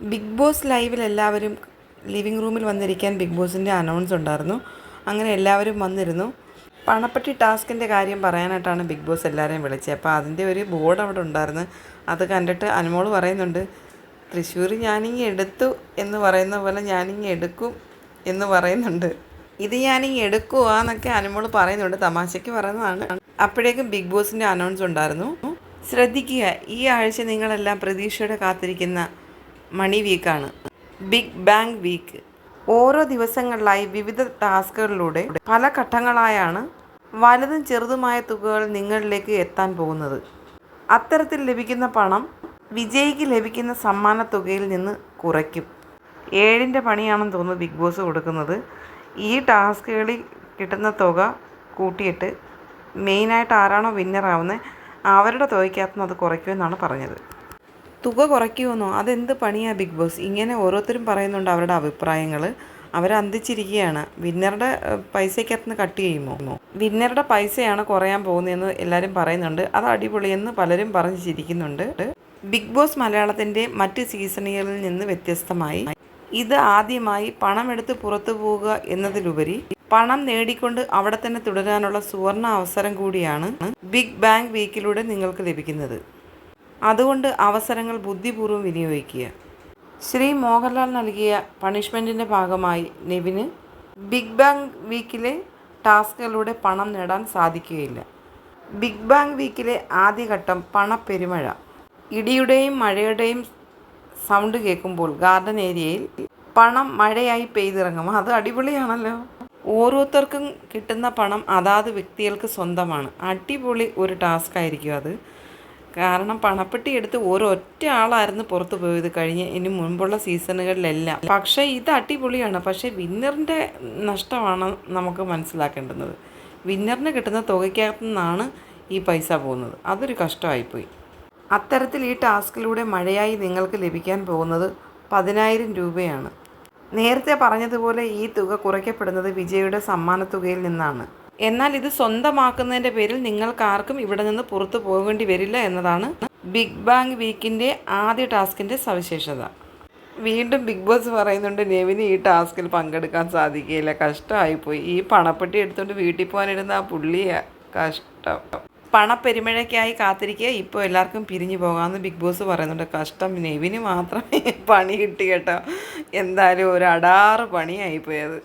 Big boss ലൈവിൽ എല്ലാവരും living റൂമിൽ വന്നിരിക്കാൻ ബിഗ് ബോസിന്റെ അനൗൺസ് ഉണ്ടായിരുന്നു. അങ്ങനെ എല്ലാവരും വന്നിരുന്നു. പണപ്പെട്ടി ടാസ്കിന്റെ കാര്യം പറയാനായിട്ടാണ് ബിഗ് ബോസ് എല്ലാവരെയും വിളിച്ചത്. അപ്പോൾ അതിന്റെ ഒരു ബോർഡ് അവിടെ ഉണ്ടായിരുന്നു. അത് കണ്ടിട്ട് അനുമോൾ പറയുന്നുണ്ട് തൃശ്ശൂർ ഞാനിങ്ങി എടുത്തു എന്ന് പറയുന്ന പോലെ ഞാനിങ്ങി എടുക്കും എന്ന് പറയുന്നുണ്ട്. ഇത് ഞാനിങ്ങി എടുക്കുക എന്നൊക്കെ അനുമോൾ പറയുന്നുണ്ട്. തമാശയ്ക്ക് പറയുന്നതാണ്. അപ്പോഴേക്കും ബിഗ് ബോസിന്റെ അനൗൺസ് ഉണ്ടായിരുന്നു. ശ്രദ്ധിക്കുക ഈ ആഴ്ച നിങ്ങളെല്ലാം പ്രതീക്ഷയോടെ കാത്തിരിക്കുന്ന മണി വീക്കാണ്. Big bang week. ഓരോ ദിവസങ്ങളിലായി വിവിധ ടാസ്കുകളിലൂടെ പല ഘട്ടങ്ങളായാണ് വലുതും ചെറുതുമായ തുകകൾ നിങ്ങളിലേക്ക് എത്താൻ പോകുന്നത്. അത്തരത്തിൽ ലഭിക്കുന്ന പണം വിജയിക്ക് ലഭിക്കുന്ന സമ്മാന തുകയിൽ നിന്ന് കുറയ്ക്കും. ഏഴിന്റെ പണിയാണെന്ന് തോന്നുന്നു ബിഗ് ബോസ് കൊടുക്കുന്നത്. ഈ ടാസ്കുകളിൽ കിട്ടുന്ന തുക കൂട്ടിയിട്ട് മെയിനായിട്ട് ആരാണോ വിന്നറാവുന്നത് അവരുടെ തുകയ്ക്കകത്തുനിന്ന് അത് കുറയ്ക്കുമെന്നാണ് പറഞ്ഞത്. തുക കുറയ്ക്കുമെന്നോ? അതെന്ത് പണിയാണ് ബിഗ് ബോസ്? ഇങ്ങനെ ഓരോരുത്തരും പറയുന്നുണ്ട് അവരുടെ അഭിപ്രായങ്ങൾ അവരന്തിച്ചിരിക്കുകയാണ് വിന്നറുടെ പൈസയ്ക്കകത്തുനിന്ന് പൈസയ്ക്കകത്ത് നിന്ന് കട്ട് ചെയ്യുമോ? വിന്നറുടെ പൈസയാണ് കുറയാൻ പോകുന്നതെന്ന് എല്ലാവരും പറയുന്നുണ്ട്. അത് അടിപൊളിയെന്ന് പലരും പറഞ്ഞ് ചിരിക്കുന്നുണ്ട്. ബിഗ് ബോസ് മലയാളത്തിന്റെ മറ്റ് സീസണുകളിൽ നിന്ന് വ്യത്യസ്തമായി. ഇത് ആദ്യമായി പണമെടുത്ത് പുറത്തു പോവുക എന്നതിലുപരി പണം നേടിക്കൊണ്ട് അവിടെ തന്നെ തുടരാനുള്ള സുവർണ അവസരം കൂടിയാണ് ബിഗ് ബാങ് വീക്കിലൂടെ നിങ്ങൾക്ക് ലഭിക്കുന്നത്. അതുകൊണ്ട് അവസരങ്ങൾ ബുദ്ധിപൂർവം വിനിയോഗിക്കുക. ശ്രീ മോഹൻലാൽ നൽകിയ പണിഷ്മെന്റിന്റെ ഭാഗമായി നെവിന് ബിഗ് ബാങ് വീക്കിലെ ടാസ്കുകളിലൂടെ പണം നേടാൻ സാധിക്കുകയില്ല. ബിഗ് ബാങ് വീക്കിലെ ആദ്യഘട്ടം പണപ്പെരുമഴ ഇടിയുടെയും മഴയുടെയും സൗണ്ട് കേൾക്കുമ്പോൾ ഗാർഡൻ ഏരിയയിൽ പണം മഴയായി പെയ്തിറങ്ങും. അത് അടിപൊളിയാണല്ലോ. ഓരോരുത്തർക്കും കിട്ടുന്ന പണം അതാത് വ്യക്തികൾക്ക് സ്വന്തമാണ്. അടിപൊളി ഒരു ടാസ്ക് ആയിരിക്കും അത്. കാരണം പണപ്പെട്ടി എടുത്ത് ഒരൊറ്റ ആളായിരുന്നു പുറത്തു പോയത് കഴിഞ്ഞ ഇനി മുൻപുള്ള സീസണുകളിലെല്ലാം. പക്ഷേ ഇത് അടിപൊളിയാണ്. പക്ഷേ വിന്നറിന്റെ നഷ്ടമാണ് നമുക്ക് മനസ്സിലാക്കേണ്ടുന്നത്. വിന്നറിന് കിട്ടുന്ന തുകയ്ക്കകത്തു നിന്നാണ് ഈ പൈസ പോകുന്നത്. അതൊരു കഷ്ടമായിപ്പോയി. അത്തരത്തിൽ ഈ ടാസ്കിലൂടെ മഴയായി നിങ്ങൾക്ക് ലഭിക്കാൻ പോകുന്നത് പതിനായിരം രൂപയാണ്. നേരത്തെ പറഞ്ഞതുപോലെ ഈ തുക കുറയ്ക്കപ്പെടുന്നത് വിജയുടെ സമ്മാനത്തുകയിൽ നിന്നാണ്. എന്നാൽ ഇത് സ്വന്തമാക്കുന്നതിന്റെ പേരിൽ നിങ്ങൾക്കാർക്കും ഇവിടെ നിന്ന് പുറത്തു പോകേണ്ടി വരില്ല എന്നതാണ് ബിഗ് ബാങ് വീക്കിന്റെ ആദ്യ ടാസ്കിന്റെ സവിശേഷത. വീണ്ടും ബിഗ് ബോസ് പറയുന്നുണ്ട് നെവിന് ഈ ടാസ്കിൽ പങ്കെടുക്കാൻ സാധിക്കുകയില്ല. കഷ്ടമായിപ്പോയി. ഈ പണപ്പെട്ടി എടുത്തുകൊണ്ട് വീട്ടിൽ പോകാനിരുന്ന ആ പുള്ളിയ കഷ്ടം. പണപ്പെരുമഴയ്ക്കായി കാത്തിരിക്കുക. ഇപ്പോൾ എല്ലാവർക്കും പിരിഞ്ഞു പോകാമെന്ന് ബിഗ് ബോസ് പറയുന്നുണ്ട്. കഷ്ടം. നെവിന് മാത്രമേ പണി കിട്ടി കേട്ടോ. എന്തായാലും ഒരു അടാറ് പണിയായിപ്പോയത്.